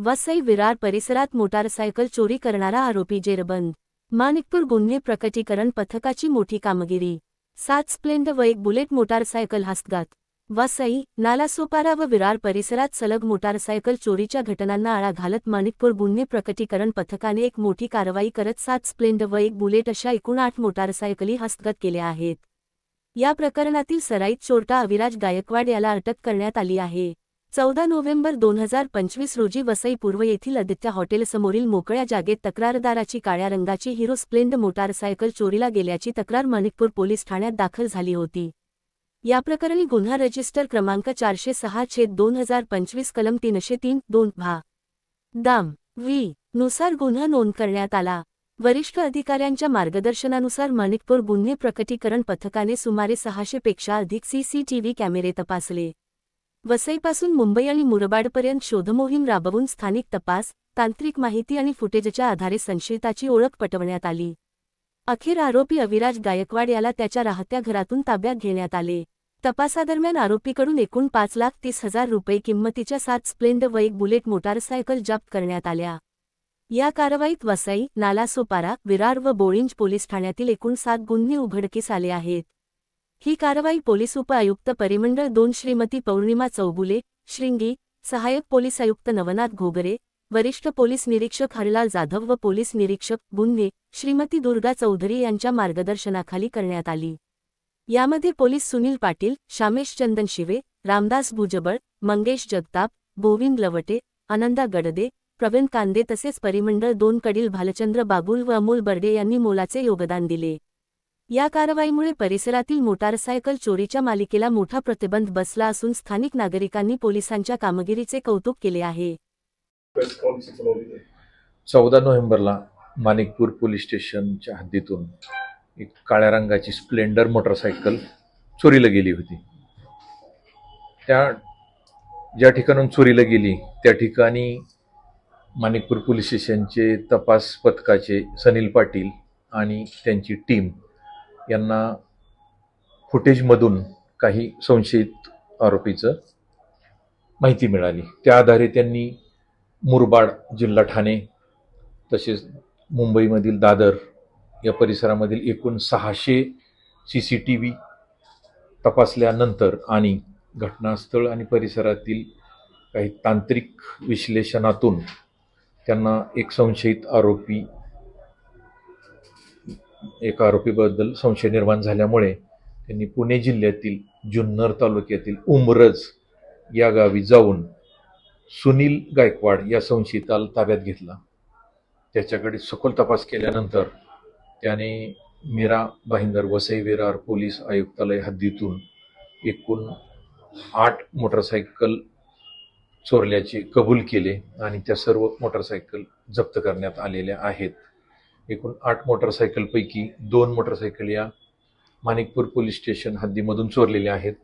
वसई विरार परिसरात मोटारसायकल चोरी करणारा आरोपी जेरबंद. माणिकपूर गुन्हे प्रकटीकरण पथकाची मोठी कामगिरी. सात स्प्लेंड व एक बुलेट मोटारसायकल हस्तगात वसई नालासोपारा व विरार परिसरात सलग मोटारसायकल चोरीच्या घटनांना आळा घालत माणिकपूर गुन्हे प्रकटीकरण पथकाने एक मोठी कारवाई करत सात स्प्लेंड व एक बुलेट अशा एकूण आठ मोटारसायकली हस्तगत केल्या आहेत. या प्रकरणातील सराईत चोरटा अविराज गायकवाड याला अटक करण्यात आली आहे. चौदा नोव्हेंबर दोन हजार पंचवीस रोजी वसई पूर्व येथील आदित्य हॉटेलसमोरील मोकळ्या जागेत तक्रारदाराची काळ्या रंगाची हिरो स्प्लेंड मोटारसायकल चोरीला गेल्याची तक्रार मणिकपूर पोलीस ठाण्यात दाखल झाली होती. या प्रकरणी गुन्हा रजिस्टर क्रमांक चारशे सहा छेद दोन हजार पंचवीस कलम तीनशे तीन दोन भा. दाम. व्ही. नुसार गुन्हा नोंद करण्यात आला. वरिष्ठ अधिकाऱ्यांच्या मार्गदर्शनानुसार मणिकपूर गुन्हे प्रकटीकरण पथकाने सुमारे सहाशे पेक्षा अधिक सीसीटीव्ही कॅमेरे तपासले. वसईपासून मुंबई आणि मुरबाडपर्यंत शोधमोहीम राबवून स्थानिक तपास तांत्रिक माहिती आणि फुटेजच्या आधारे संशयिताची ओळख पटवण्यात आली. अखेर आरोपी अविराज गायकवाड याला त्याच्या राहत्या घरातून ताब्यात घेण्यात आले. तपासादरम्यान आरोपीकडून एकूण पाच लाख तीस हजार रुपये किंमतीच्या सात स्प्लेंड व एक बुलेट मोटारसायकल जप्त करण्यात आल्या. या कारवाईत वसई नालासोपारा विरार व बोळिंज पोलीस ठाण्यातील एकूण सात गुन्हे उघडकीस आले आहेत. ही कारवाई पोलीस उपआयुक्त परिमंडळ दोन श्रीमती पौर्णिमा चौगुले श्रिंगी सहाय्यक पोलीस आयुक्त नवनाथ घोगरे वरिष्ठ पोलीस निरीक्षक हरलाल जाधव व पोलीस निरीक्षक गुन्हे श्रीमती दुर्गा चौधरी यांच्या मार्गदर्शनाखाली करण्यात आली. यामध्ये पोलीस सुनील पाटील शामेश चंदन शिवे रामदास भुजबळ मंगेश जगताप गोविंद लवटे आनंदा गडदे प्रवीण कांदे तसेच परिमंडळ दोनकडील भालचंद्र बाबुल व अमोल बर्डे यांनी मोलाचे योगदान दिले. या कारवाईमुळे परिसरातील मोटारसायकल चोरीच्या मालिकेला मोठा प्रतिबंध बसला असून स्थानिक नागरिकांनी पोलिसांच्या कामगिरीचे कौतुक केले आहे. चौदा नोव्हेंबरला माणिकपूर पोलीस स्टेशनच्या हद्दीतून एक काळ्या रंगाची स्प्लेंडर मोटरसायकल चोरीला गेली होती. त्या ज्या ठिकाणून चोरीला गेली त्या ठिकाणी माणिकपूर पोलीस स्टेशनचे तपास पथकाचे सनील पाटील आणि त्यांची टीम यांना फुटेजमधून काही संशयित आरोपीचं माहिती मिळाली. त्या आधारे त्यांनी मुरबाड जिल्हा ठाणे तसेच मुंबईमधील दादर या परिसरामधील एकूण सहाशे सी सी टी व्ही तपासल्यानंतर आणि घटनास्थळ आणि परिसरातील काही तांत्रिक विश्लेषणातून त्यांना एक संशयित आरोपी एका आरोपीबद्दल संशय निर्माण झाल्यामुळे त्यांनी पुणे जिल्ह्यातील जुन्नर तालुक्यातील उमरज या गावी जाऊन सुनील गायकवाड या संशयिताला ताब्यात घेतला. त्याच्याकडे सखोल तपास केल्यानंतर त्याने मीरा भाईंदर वसई विरार पोलीस आयुक्तालय हद्दीतून एकूण आठ मोटरसायकल चोरल्याचे कबूल केले आणि त्या सर्व मोटरसायकल जप्त करण्यात आलेल्या आहेत. एकूण आठ मोटरसायकलपैकी दोन मोटरसायकल या माणिकपूर पोलीस स्टेशन हद्दीमधून चोरलेल्या आहेत.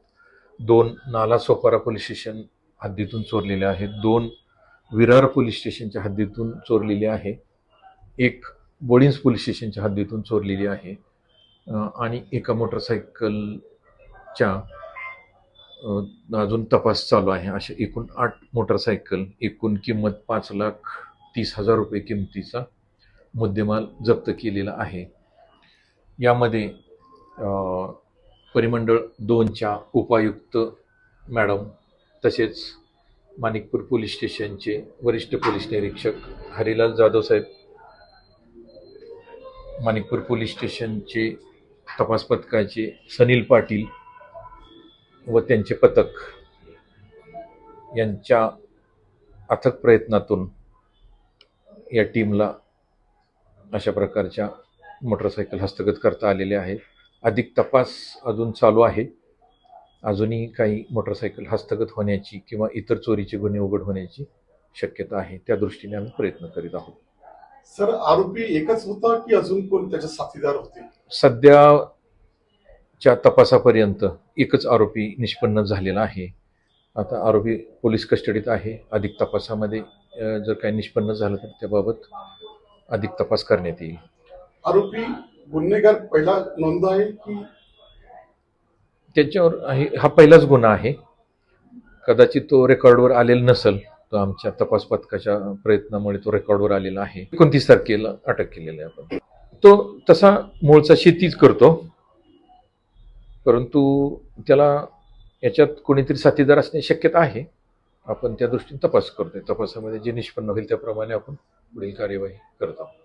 दोन नाला सोपारा पोलीस स्टेशन हद्दीतून चोरलेले आहेत. दोन विरार पोलीस स्टेशनच्या हद्दीतून चोरलेली आहे. एक बोडिन्स पोलीस स्टेशनच्या हद्दीतून चोरलेली आहे. आणि एका मोटरसायकलच्या अजून तपास चालू आहे. अशा एकूण आठ मोटरसायकल एकूण किंमत पाच लाख तीस हजार रुपये किमतीचा मुद्देमाल जप्त केलेला आहे. यामध्ये परिमंडळ दोनच्या उपायुक्त मॅडम तसेच माणिकपूर पोलीस स्टेशनचे वरिष्ठ पोलीस निरीक्षक हरिलाल जाधव साहेब माणिकपूर पोलीस स्टेशनचे तपास पथकाचे सनील पाटील व त्यांचे पथक यांच्या अथक प्रयत्नातून या टीमला अशा प्रकारच्या मोटरसायकल हस्तगत करता आलेल्या आहेत. अधिक तपास अजून चालू आहे. अजूनही काही मोटरसायकल हस्तगत होण्याची किंवा इतर चोरीचे गुन्हे उघड होण्याची शक्यता आहे. त्या दृष्टीने आम्ही प्रयत्न करीत आहोत. सर आरोपी एकच होता की अजून कोण त्याचे साथीदार होते? सध्याच्या तपासापर्यंत एकच आरोपी निष्पन्न झालेला आहे. आता आरोपी पोलीस कस्टडीत आहे. अधिक तपासामध्ये जर काही निष्पन्न झालं तर त्याबाबत अधिक तपास करण्यात येईल. आरोपी गुन्हेगार पहिला नोंद आहे की? त्याच्यावर हा पहिलाच गुन्हा आहे. कदाचित तो रेकॉर्डवर आलेला नसेल तो आमच्या तपास पथकाच्या प्रयत्नामुळे तो रेकॉर्डवर आलेला आहे. एकोणतीस तारखेला अटक केलेला आहे आपण. तो तसा मूळचा शेतीच करतो. परंतु त्याला याच्यात कोणीतरी साथीदार असण्याची शक्यता आहे. आपण त्या दृष्टीने तपास करतोय. तपासामध्ये जे निष्पन्न होईल त्याप्रमाणे आपण पुढील कार्यवाही करत आहोत.